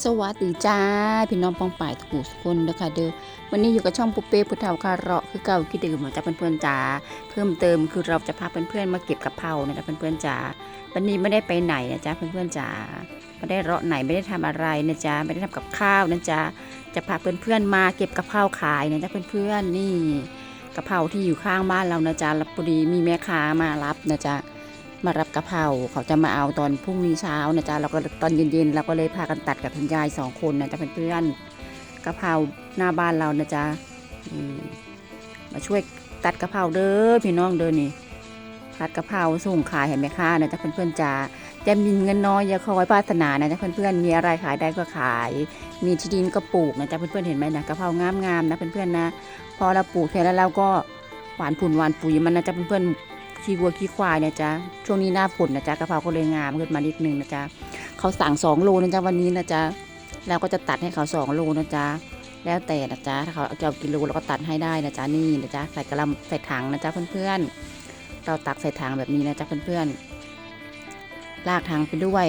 สวัสดีจ้า พี่น้องปองป่ายทุกคนเด้อค่ะเด้อวันนี้อยู่กับช่องปุเป้พุทธาคาเราะคือเก่าคิดเดิมเหมือนจ้าเพื่อนๆจ๋าเพิ่มเติมคือเราจะพาเพื่อนๆมาเก็บกะเพรานะจ๊ะเพื่อนๆจ๋าวันนี้ไม่ได้ไปไหนนะจ๊ะเพื่อนๆจ๋าไม่ได้เราะไหนไม่ได้ทำอะไรนะจ๊ะไม่ได้ทำกับข้าวนะจ๊ะจะพาเพื่อนๆมาเก็บกะเพราขายนะจ๊ะเพื่อนๆนี่กะเพราที่อยู่ข้างบ้านเรานะจ๊ะแล้วพอดีมีแม่ค้ามารับนะจ๊ะ มารับกะเพราเขาจะมาเอาตอนพรุ่งนี้เช้านะจ๊ะเราก็ตอนเย็นๆเราก็เลยพากันตัดกับคุณยายสองคนนะจ๊ะเพื่อนๆกะเพราหน้าบ้านเรานะจ๊ะมาช่วยตัดกะเพราเด้อพี่น้องเด้อนี่ตัดกะเพราส่งขายเห็นไหมคะนะจ๊ะเพื่อนๆจ๋าจะมีเงินน้อยอย่าคอยปรารถนานะจ๊ะเพื่อนๆมีอะไรขายได้ก็ขาย มีที่ดินก็ปลูกนะจ๊ะเพื่อนๆเห็นไหมนะกะเพรางามๆนะเพื่อนๆนะ พอเราปลูกเสร็จแล้วเราก็หวานผุนหวานปุ๋ยมันนะจ๊ะเพื่อนๆ ขี้วัวขี้ควายนะจ๊ะช่วงนี้หน้าฝนนะจ๊ะกะเพราก็เลยงามขึ้นมานิดนึงนะจ๊ะเขาสั่งสองโลนะจ๊ะวันนี้นะจ๊ะเราก็จะตัดให้เขาสองโลนะจ๊ะแล้วแต่นะจ๊ะถ้าเขาจะเอากิโลเราก็ตัดให้ได้นะจ๊ะนี่นะจ๊ะใส่กระลำใส่ถังนะจ๊ะเพื่อนๆเราตักใส่ถังแบบนี้นะจ๊ะเพื่อนๆลากถังไปด้วย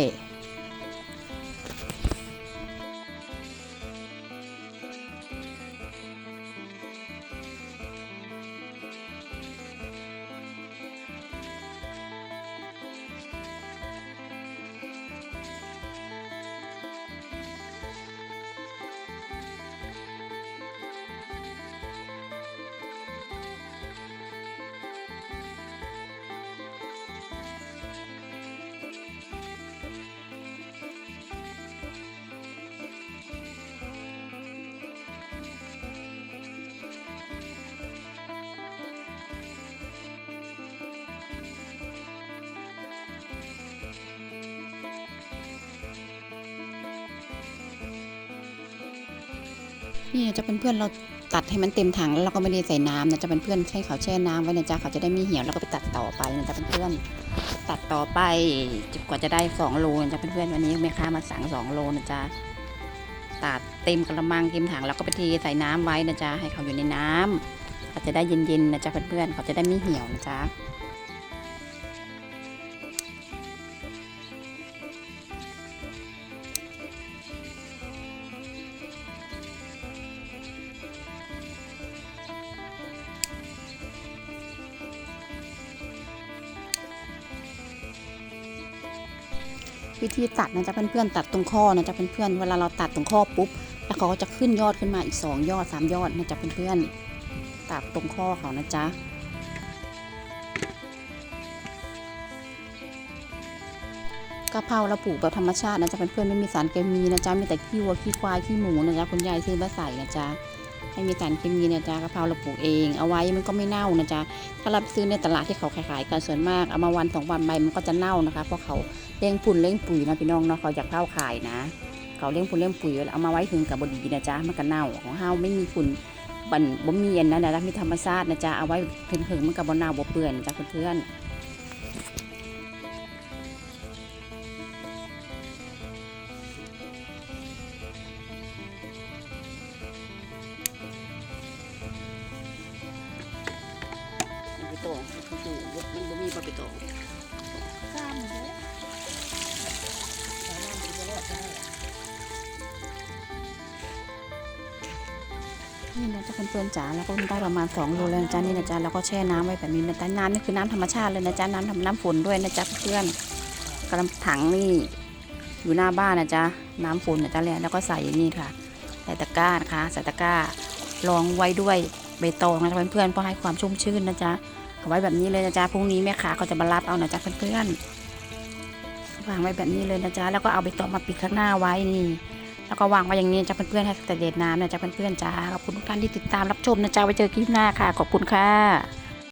นี่จะเป็นเพื่อนเราตัดให้มันเต็มถังแล้วเราก็ไม่ได้ใส่น้ำนะจะเป็นเพื่อนให้เขาแช่น้ำไว้นะจ๊ะเขาจะได้ไม่เหี่ยวแล้วก็ไปตัดต่อไปนะจ๊ะเพื่อนๆตัดต่อไปจกว่าจะได้สองโลนะจ๊ะเพื่อนๆวันนี้แม่ค้ามาสั่งสองโลนะจ๊ะตัดเต็มกระมังเต็มถังแล้วก็ไปเทใส่น้ำไว้นะจ๊ะให้เขาอยู่ในน้ำเขาจะได้เย็นๆนะจ๊ะเพื่อนๆเขาจะได้ไม่เหี่ยวนะจ๊ะ วิธีตัดนะจ๊ะเพื่อนๆตัดตรงข้อนะจ๊ะเพื่อนๆเวลาเราตัดตรงข้อปุ๊บ แล้วเขาก็จะขึ้นยอดขึ้นมาอีกสองยอดสามยอดนะจ๊ะเพื่อนๆตัดตรงข้อเขานะจ๊ะกะเพราเราปลูกแบบธรรมชาตินะจ๊ะเพื่อนๆไม่มีสารเคมีนะจ๊ะมีแต่ขี้วัวขี้ควายขี้หมูนะจ๊ะคุณยายซื้อมาใส่นะจ๊ะ ไม่มีสารเคมีนะจ๊ะกะเพราเราปลูกเอง เอาไว้มันก็ไม่เน่านะจ๊ะถ้าเราซื้อในตลาดที่เขาขายๆกันส่วนมากเอามาวันสองวันใบมันก็จะเน่านะคะเพราะเขาเลี้ยงปุ่นเลี้ยงปุ๋ยนะพี่น้องเนาะเขาอยากเข้าขายนะ เขาเลี้ยงปุ่นเลี้ยงปุ๋ยเอามาไว้ถึงกับบดีนะจ๊ะมันก็เน่าของเฮาไม่มีฝุ่นบันบ่มีอันนั้นนะมีธรรมชาตินะจ๊ะเอาไว้ถึงๆมันกับบ่เน่าบ่เปื่อนจ๊ะเพื่อนๆ บ่มีบ่ไปตนี่นะจ๊ะเพื่อนๆจ๋าแล้วก็ได้ประมาณ2โลแล้วนะจ๊ะนี่นะจ๊ะแล้วก็แช่น้ำไว้แบบนี้นะจ๊ะน้ำนี่คือน้ำธรรมชาติเลยนะจ๊ะน้ำทำน้ำฝนด้วยนะจ๊ะเพื่อนกระถังนี่อยู่หน้าบ้านนะจ๊ะน้ำฝนนะจ๊ะแล้วก็ใส่นี่ค่ะใส่ตะกร้านะคะใส่ตะกร้ารองไว้ด้วยใบตองนะจ๊ะเพื่อนๆเพื่อให้ความชุ่มชื่นนะจ๊ะ เอาไว้แบบนี้เลยนะจ๊ะพรุ่งนี้แม่ค้าเขาจะมารับเอานะจ๊ะเพื่อนๆวางไว้แบบนี้เลยนะจ๊ะแล้วก็เอาไปตอมาปิดข้างหน้าไว้นี่ แล้วก็วางไว้อย่างนี้จ้ะเพื่อนๆให้แต่เด็ดน้ำนะจ๊ะเพื่อนๆจ้าขอบคุณทุกท่านที่ติดตามรับชมนะจ๊ะไว้เจอคลิปหน้าค่ะ ขอบคุณค่ะ